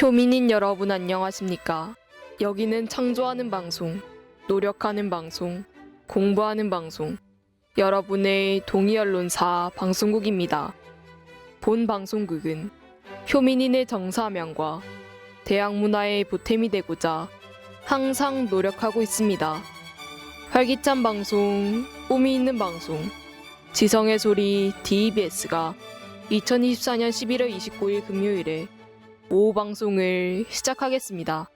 효민인 여러분 안녕하십니까? 여기는 창조하는 방송, 노력하는 방송, 공부하는 방송, 여러분의 동의 언론사 방송국입니다. 본 방송국은 효민인의 정사명과 대학 문화의 보탬이 되고자 항상 노력하고 있습니다. 활기찬 방송, 꿈이 있는 방송, 지성의 소리 DBS가 2024년 11월 29일 금요일에 오후 방송을 시작하겠습니다.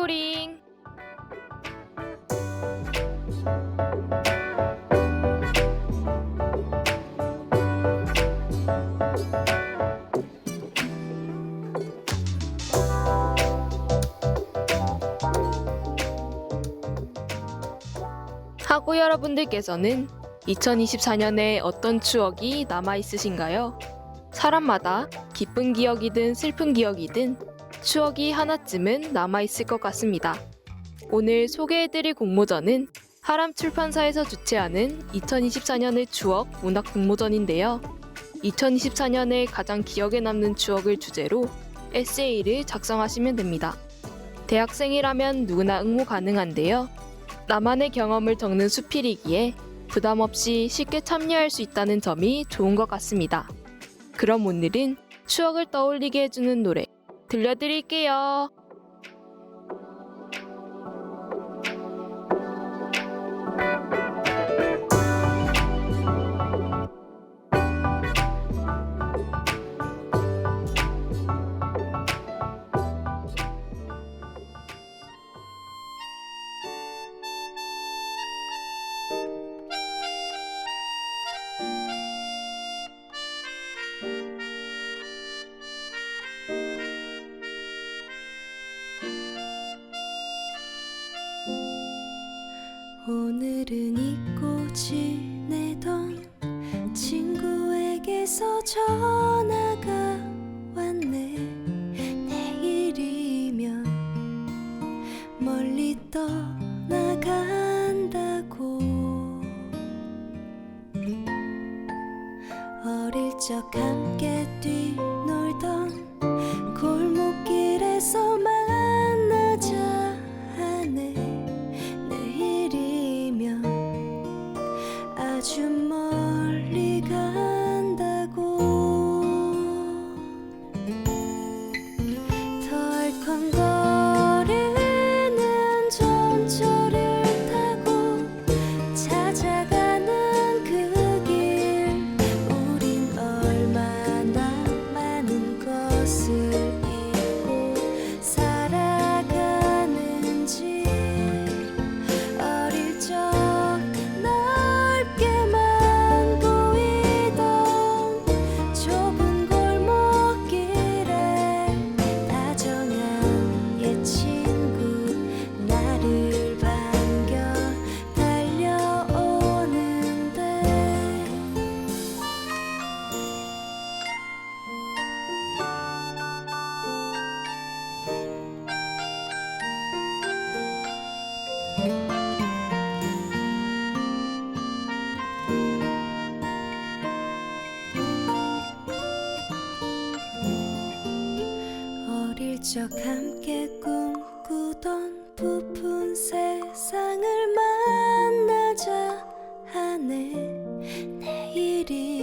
멘토링 하고 여러분들께서는 2024년에 어떤 추억이 남아 있으신가요? 사람마다 기쁜 기억이든 슬픈 기억이든 추억이 하나쯤은 남아있을 것 같습니다. 오늘 소개해드릴 공모전은 하람 출판사에서 주최하는 2024년의 추억 문학 공모전인데요. 2024년에 가장 기억에 남는 추억을 주제로 에세이를 작성하시면 됩니다. 대학생이라면 누구나 응모 가능한데요. 나만의 경험을 적는 수필이기에 부담 없이 쉽게 참여할 수 있다는 점이 좋은 것 같습니다. 그럼 오늘은 추억을 떠올리게 해주는 노래 들려드릴게요. 적 함께 꿈꾸던 부푼 세상을 만나자 하네. 내일이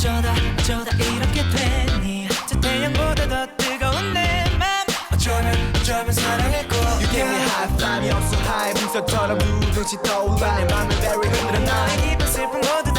어쩌다 어쩌다 이렇게 됐니? 저 태양보다 더 뜨거운 내맘. 어쩌면 어쩌면 사랑했고 You give me high five 없어 high 분석처럼 두둥씩 떠올라 내 맘을 very 흔들어. 나 나의 기쁜 슬픔 모두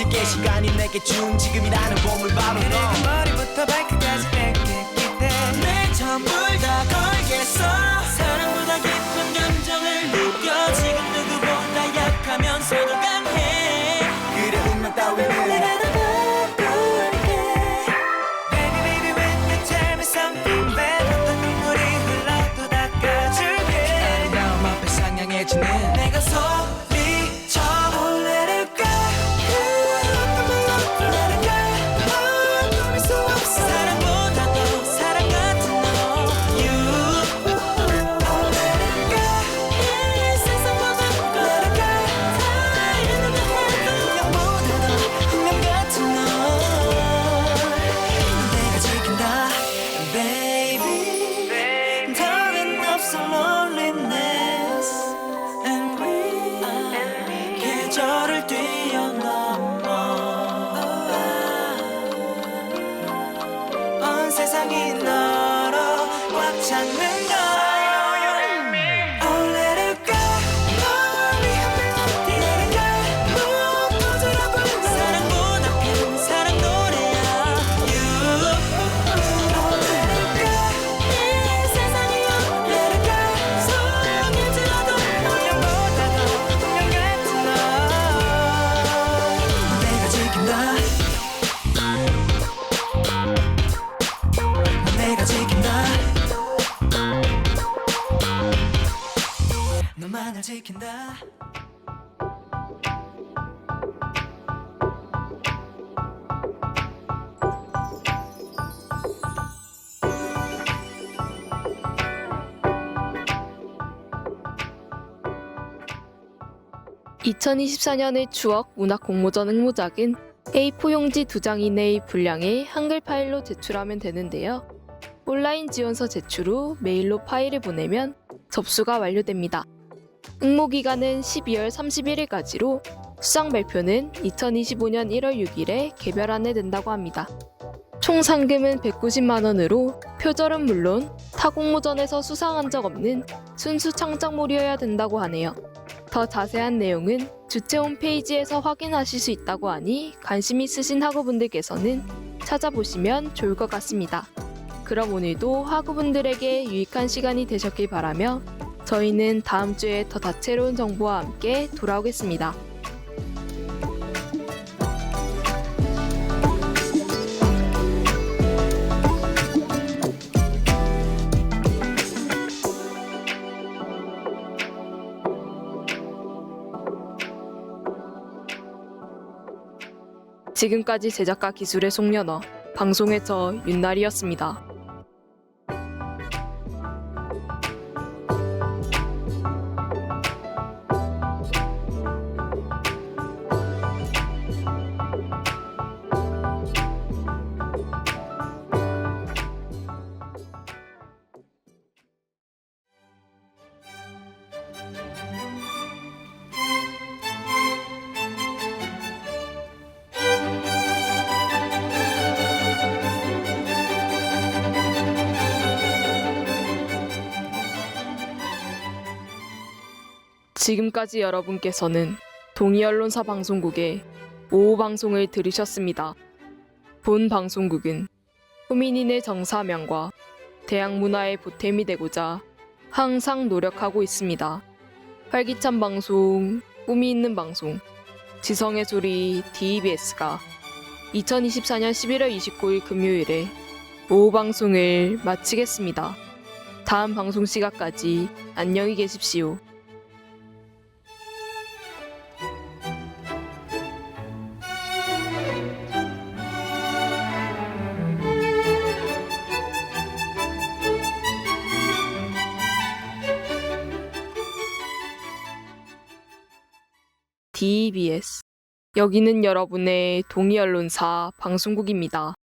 있을게 시간이 내게 준 지금이라는 보물 바로 너. 그 머리부터 발끝까지 뺏겼기 때문에 전부 다 걸겠어. 사랑보다 깊은 감정을 느껴. 지금 누구보다 약하면서도 강해. 그래 운명 따위는 내가 다 바꿀게. Baby baby when you tell me something bad 어떤 눈물이 흘러도 닦아줄게. 아름다움 앞에 상냥해지는 (2024년의) 추억 문학 공모전 응모작은 A4 용지 2장 이내의 분량의 한글 파일로 제출하면 되는데요. 온라인 지원서 제출 후 메일로 파일을 보내면 접수가 완료됩니다. 응모 기간은 12월 31일까지로 수상 발표는 2025년 1월 6일에 개별 안내된다고 합니다. 총 상금은 190만 원으로 표절은 물론 타 공모전에서 수상한 적 없는 순수 창작물이어야 된다고 하네요. 더 자세한 내용은 주최 홈페이지에서 확인하실 수 있다고 하니 관심 있으신 학우분들께서는 찾아보시면 좋을 것 같습니다. 그럼 오늘도 학우분들에게 유익한 시간이 되셨길 바라며 저희는 다음 주에 더 다채로운 정보와 함께 돌아오겠습니다. 지금까지 제작가 기술의 송년어, 방송의 저 윤날이었습니다. 지금까지 여러분께서는 동이 언론사 방송국의 오후 방송을 들으셨습니다. 본 방송국은 후민인의 정사명과 대학 문화의 보탬이 되고자 항상 노력하고 있습니다. 활기찬 방송, 꿈이 있는 방송, 지성의 소리 DBS가 2024년 11월 29일 금요일에 오후 방송을 마치겠습니다. 다음 방송 시간까지 안녕히 계십시오. DBS 여기는 여러분의 동의 언론사 방송국입니다.